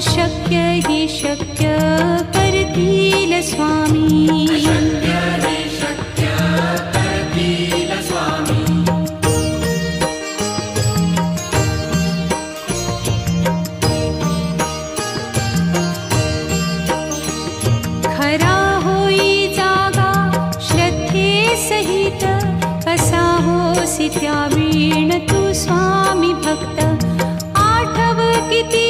शक्य हि शक्य स्वामी। खरा होई जागा श्रद्धे सहित कसा होसि वीण तु स्वामी भक्त? आठव किती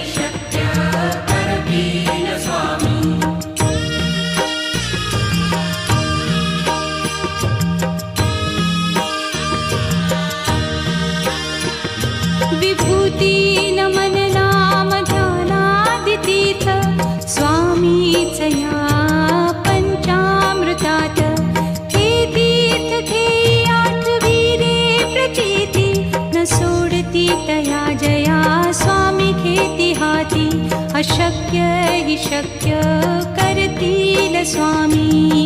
स्वामी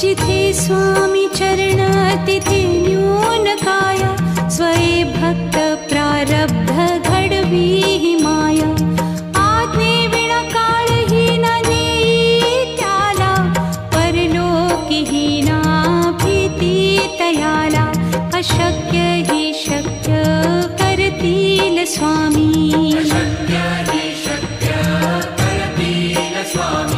जिथे स्वामी चरणातिथे न्यूनकाया स्वये भक्त प्रारब्ध घडवी माया। चरणतिथिन्यूनकाय स्वयम् भक्तप्रारब्धगढवीमाय आग्निकालहीना नीत्याला परलोकिहीनाप्रीति तयाला अशक्य हि शक्य करतील स्वामी। शक्य करतील स्वामी।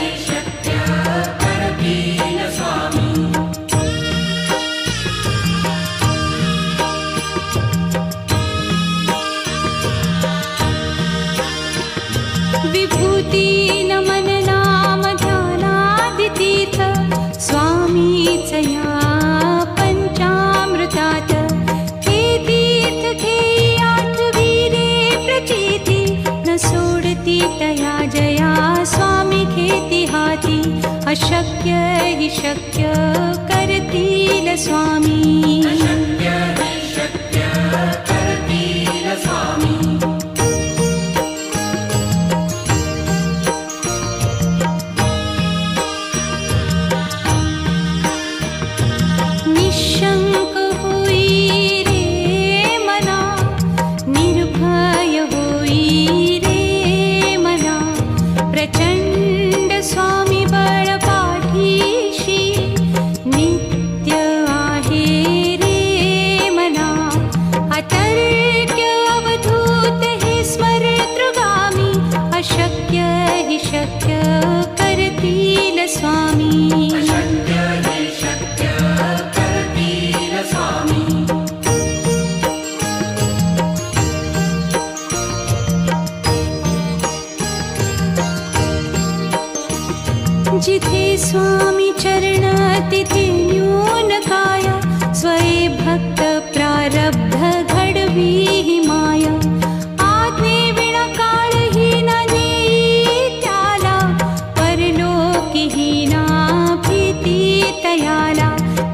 तया जया स्वामी घेती हाती। अशक्य हि शक्य करतील स्वामी। निशंक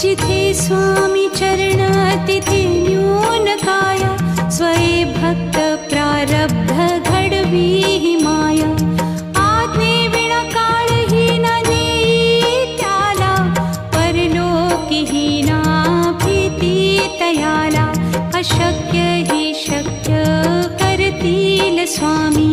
जिथे स्वामी चरणातिथिन्यूनकाय स्वये भक्त प्रारब्ध घडवी माया। आग्ने विणाकालहीना नीत्याला परलोकिहीना प्रीति तयाला अशक्य हि शक्य करति न स्वामी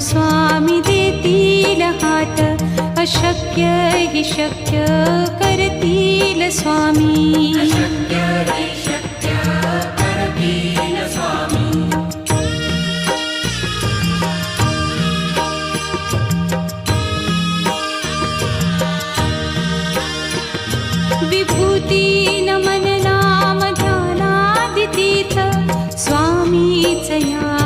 स्वामी देतील हात. अशक्य हि शक्य करतील स्वामी. विभूती न मन नाम ध्यानादितीथ स्वामी जया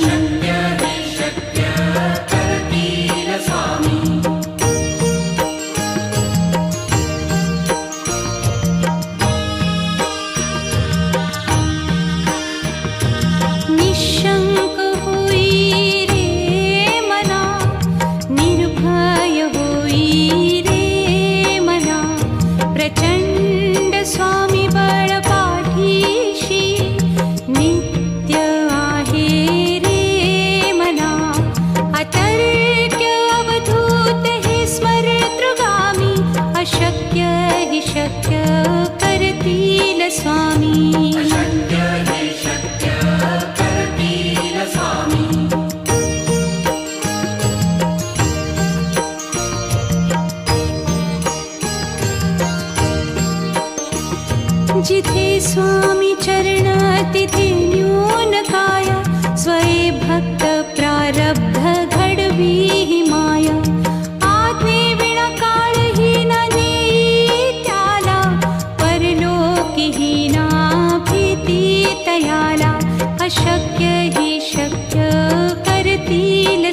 You.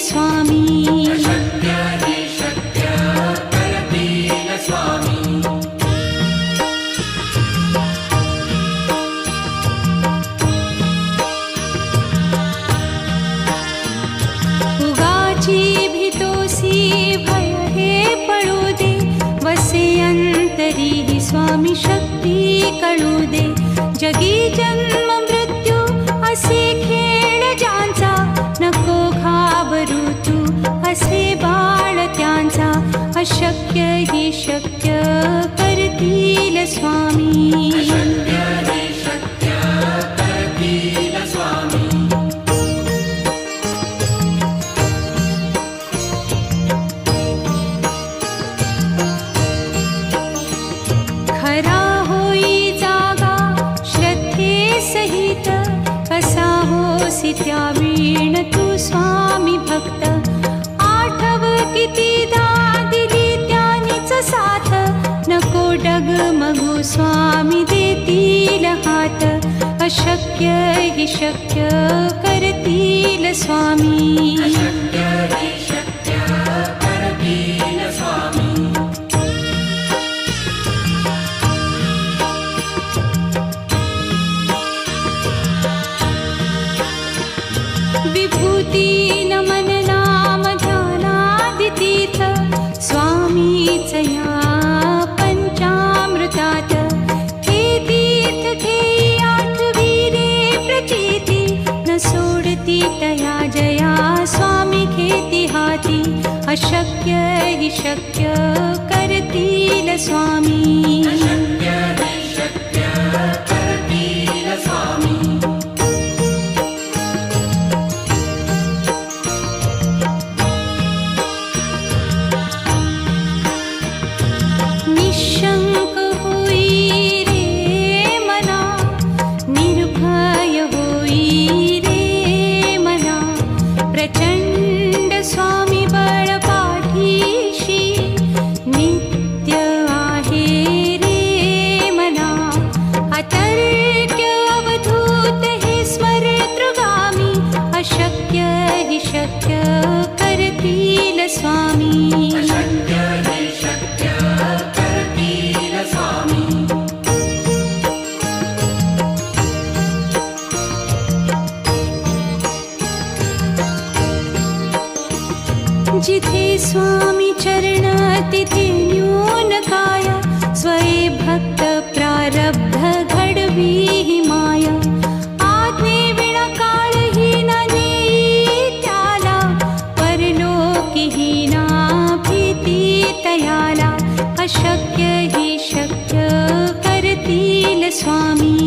स्वामी स्वामी स्वामी खेती केतिहाी अशक्य हि करतील स्वामी। जिथे स्वामी चरणातिथिन्यूनकाय स्वये भक्त प्रारब्ध भक्तप्रारब्धवी माया। आत्मी वीणकालहीना नीत्याला परलोकिहीना प्रीति तयाला अशक्य हि शक्य करतील स्वामी।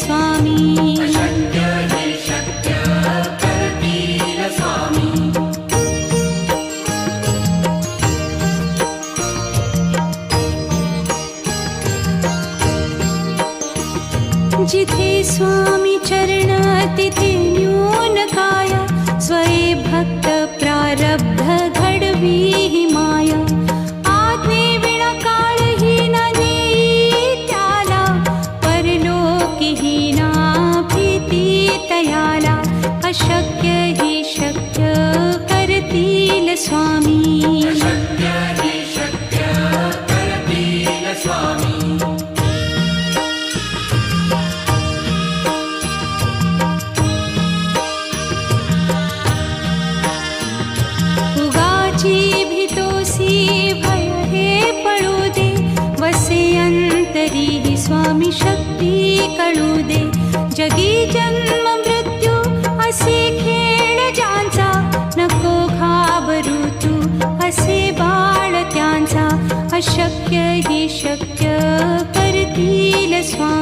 स्वामी this one.